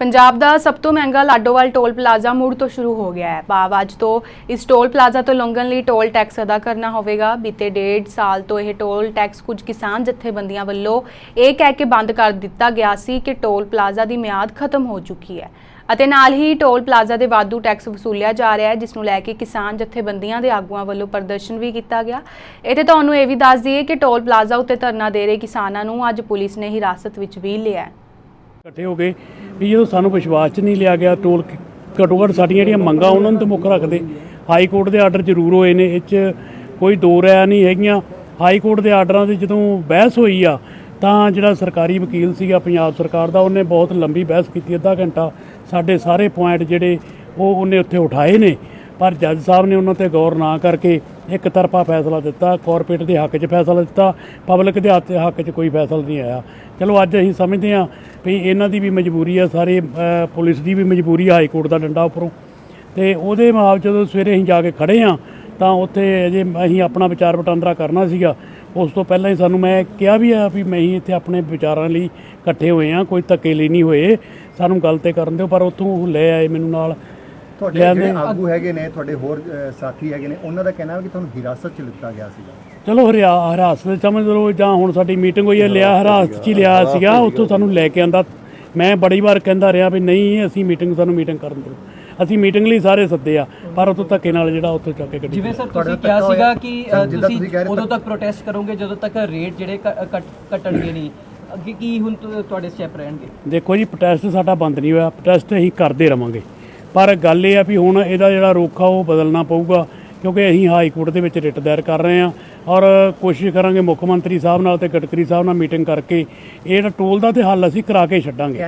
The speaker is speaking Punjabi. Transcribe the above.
ਪੰਜਾਬ ਦਾ ਸਭ ਤੋਂ ਮਹਿੰਗਾ ਲਾਡੋਵਾਲ ਟੋਲ ਪਲਾਜ਼ਾ ਮੁੜ ਤੋਂ ਸ਼ੁਰੂ ਹੋ ਗਿਆ ਹੈ। ਭਾਵ ਅੱਜ ਤੋਂ ਇਸ ਟੋਲ ਪਲਾਜ਼ਾ ਤੋਂ ਲੰਘਣ ਲਈ ਟੋਲ ਟੈਕਸ ਅਦਾ ਕਰਨਾ ਹੋਵੇਗਾ। ਬੀਤੇ ਡੇਢ ਸਾਲ ਤੋਂ ਇਹ ਟੋਲ ਟੈਕਸ ਕੁਝ ਕਿਸਾਨ ਜਥੇਬੰਦੀਆਂ ਵੱਲੋਂ ਇਹ ਕਹਿ ਕੇ ਬੰਦ ਕਰ ਦਿੱਤਾ ਗਿਆ ਸੀ ਕਿ ਟੋਲ ਪਲਾਜ਼ਾ ਦੀ ਮਿਆਦ ਖਤਮ ਹੋ ਚੁੱਕੀ ਹੈ। ਅਤੇ ਨਾਲ ਹੀ ਟੋਲ ਪਲਾਜ਼ਾ ਦੇ ਵਾਧੂ ਟੈਕਸ ਵਸੂਲਿਆ ਜਾ ਰਿਹਾ ਹੈ, ਜਿਸ ਨੂੰ ਲੈ ਕੇ ਕਿਸਾਨ ਜਥੇਬੰਦੀਆਂ ਦੇ ਆਗੂਆਂ ਵੱਲੋਂ ਪ੍ਰਦਰਸ਼ਨ ਵੀ ਕੀਤਾ ਗਿਆ। ਇੱਥੇ ਤੁਹਾਨੂੰ ਇਹ ਵੀ ਦੱਸ ਦਈਏ ਕਿ ਟੋਲ ਪਲਾਜ਼ਾ ਉੱਤੇ ਧਰਨਾ ਦੇ ਰਹੇ ਕਿਸਾਨਾਂ ਨੂੰ ਅੱਜ ਪੁਲਿਸ ਨੇ ਹਿਰਾਸਤ ਵਿੱਚ ਵੀ ਲਿਆ ਇਕੱਠੇ ਹੋ ਗਏ ਵੀ ਜਦੋਂ ਸਾਨੂੰ ਵਿਸ਼ਵਾਸ 'ਚ ਨਹੀਂ ਲਿਆ ਗਿਆ, ਟੋਲ ਘੱਟੋ ਘੱਟ ਸਾਡੀਆਂ ਜਿਹੜੀਆਂ ਮੰਗਾਂ ਉਹਨਾਂ ਨੂੰ ਤੇ ਮੁੱਖ ਰੱਖਦੇ। ਹਾਈ ਕੋਰਟ ਦੇ ਆਰਡਰ ਜ਼ਰੂਰ ਹੋਏ ਨੇ, ਇਹ 'ਚ ਕੋਈ ਦੋ ਰਾਇ ਨਹੀਂ ਹੈਗੀਆਂ। ਹਾਈ ਕੋਰਟ ਦੇ ਆਰਡਰਾਂ ਦੀ ਜਦੋਂ ਬਹਿਸ ਹੋਈ ਆ, ਤਾਂ ਜਿਹੜਾ ਸਰਕਾਰੀ ਵਕੀਲ ਸੀਗਾ ਪੰਜਾਬ ਸਰਕਾਰ ਦਾ, ਉਹਨੇ ਬਹੁਤ ਲੰਬੀ ਬਹਿਸ ਕੀਤੀ, ਅੱਧਾ ਘੰਟਾ ਸਾਡੇ ਸਾਰੇ ਪੁਆਇੰਟ ਜਿਹੜੇ ਉਹ ਉਹਨੇ ਉੱਥੇ ਉਠਾਏ ਨੇ। ਪਰ ਜੱਜ ਸਾਹਿਬ ਨੇ ਉਹਨਾਂ ਤੇ ਗੌਰ ਨਾ ਕਰਕੇ ਇੱਕ ਤਰਫਾ ਫੈਸਲਾ ਦਿੱਤਾ ਕਾਰਪੋਰੇਟ ਦੇ ਹੱਕ 'ਚ ਫੈਸਲਾ ਦਿੱਤਾ ਪਬਲਿਕ ਦੇ ਹੱਥ ਹੱਕ 'ਚ ਕੋਈ ਫੈਸਲਾ ਨਹੀਂ ਆਇਆ। ਚਲੋ ਅੱਜ ਅਸੀਂ ਸਮਝਦੇ ਹਾਂ ਵੀ ਇਹਨਾਂ ਦੀ ਵੀ ਮਜਬੂਰੀ ਆ, ਸਾਰੇ ਪੁਲਿਸ ਦੀ ਵੀ ਮਜਬੂਰੀ ਹਾਈ ਕੋਰਟ ਦਾ ਡੰਡਾ ਉੱਪਰੋਂ। ਤੇ ਉਹਦੇ ਮਾਪ ਜਦੋਂ ਸਵੇਰੇ ਅਸੀਂ ਜਾ ਕੇ ਖੜੇ ਆ ਤਾਂ ਉੱਥੇ ਅਜੇ ਅਸੀਂ ਆਪਣਾ ਵਿਚਾਰ ਵਟਾਂਦਰਾ ਕਰਨਾ ਸੀਗਾ। ਉਸ ਤੋਂ ਪਹਿਲਾਂ ਹੀ ਸਾਨੂੰ ਮੈਂ ਕਿਹਾ ਵੀ ਆ ਵੀ ਮੈਂ ਹੀ ਇੱਥੇ ਆਪਣੇ ਵਿਚਾਰਾਂ ਲਈ ਇਕੱਠੇ ਹੋਏ ਆ ਕੋਈ ਧੱਕੇ ਲਈ ਨਹੀਂ ਹੋਏ। ਸਾਨੂੰ ਗੱਲ ਤੇ ਕਰਨ ਦਿਓ, ਪਰ ਉੱਥੋਂ ਲੈ ਆਏ ਮੈਨੂੰ ਨਾਲ। ਤੁਹਾਡੇ ਲਿਆਂਦੇ। ਜਿਹੜੇ ਆਗੂ ਹੈਗੇ ਨੇ ਤੁਹਾਡੇ ਹੋਰ ਅ, ਸਾਥੀ ਹੈਗੇ ਨੇ ਉਹਨਾਂ ਦਾ ਕਹਿਣਾ ਹੈ ਕਿ ਤੁਹਾਨੂੰ ਹਿਰਾਸਤ 'ਚ ਲਿੱਤਾ ਗਿਆ ਸੀਗਾ। ਚਲੋ ਹਰਿਆ ਹਰਾਸਤ ਦੇ ਸਮਝ ਲਓ ਜਾਂ ਹੁਣ ਸਾਡੀ ਮੀਟਿੰਗ ਹੋਈ ਹੈ ਲਿਆ ਹਰਾਸਤ 'ਚ ਹੀ ਲਿਆ ਸੀਗਾ ਉੱਥੋਂ ਸਾਨੂੰ ਲੈ ਕੇ ਆਂਦਾ। ਮੈਂ ਬੜੀ ਵਾਰ ਕਹਿੰਦਾ ਰਿਹਾ ਵੀ ਨਹੀਂ ਅਸੀਂ ਮੀਟਿੰਗ ਸਾਨੂੰ ਮੀਟਿੰਗ ਕਰਨ ਦਿਓ। ਅਸੀਂ ਮੀਟਿੰਗ ਲਈ ਸਾਰੇ ਸੱਦੇ ਆ ਪਰ ਉੱਥੋਂ ਧੱਕੇ ਨਾਲ ਜਿਹੜਾ ਉੱਥੋਂ ਚੱਕ ਕੇ ਗੱਡੀ ਜਿਵੇਂ ਸਰ ਤੁਹਾਡੇ ਤੁਸੀਂ ਕਿਹਾ ਧੱਕਾ ਸੀਗਾ ਹੋਇਆ? ਕਿ ਸਰ, ਅ, ਜਿੱਦਾਂ ਤੁਸੀਂ ਤੁਸੀਂ ਕਹਿ ਰਹੇ ਉਦੋਂ ਤੱਕ ਪ੍ਰੋਟੈਸਟ ਕਰੋਗੇ ਜਦੋਂ ਤੱਕ ਰੇਟ ਜਿਹੜੇ ਘਟਣਗੇ ਨਹੀਂ। ਅੱਗੇ ਕੀ ਹੁਣ ਤੁ- ਤੁਹਾਡੇ ਸਟੈਪ ਰਹਿਣਗੇ? ਦੇਖੋ ਜੀ ਪ੍ਰੋਟੈਸਟ ਸਾਡਾ ਬੰਦ ਨਹੀਂ ਹੋਇਆ ਪ੍ਰੋਟੈਸਟ ਅਸੀਂ ਕਰਦੇ ਰਵਾਂਗੇ। ਪਰ ਗੱਲ ਇਹ ਆ ਵੀ ਹੁਣ ਇਹਦਾ ਜਿਹੜਾ ਰੁੱਖ ਆ ਉਹ ਬਦਲਣਾ ਪਊਗਾ, ਕਿਉਂਕਿ ਅਸੀਂ ਹਾਈ ਕੋਰਟ ਦੇ ਵਿੱਚ ਰਿਟ ਦਾਇਰ ਕਰ ਰਹੇ ਹਾਂ ਔਰ ਕੋਸ਼ਿਸ਼ ਕਰਾਂਗੇ ਮੁੱਖ ਮੰਤਰੀ ਸਾਹਿਬ ਨਾਲ ਤੇ ਗਡਕਰੀ ਸਾਹਿਬ ਨਾਲ ਮੀਟਿੰਗ ਕਰਕੇ ਇਹ ਜਿਹੜਾ ਟੋਲ ਦਾ ਤੇ ਹੱਲ ਅਸੀਂ ਕਰਾ ਕੇ ਛੱਡਾਂਗੇ।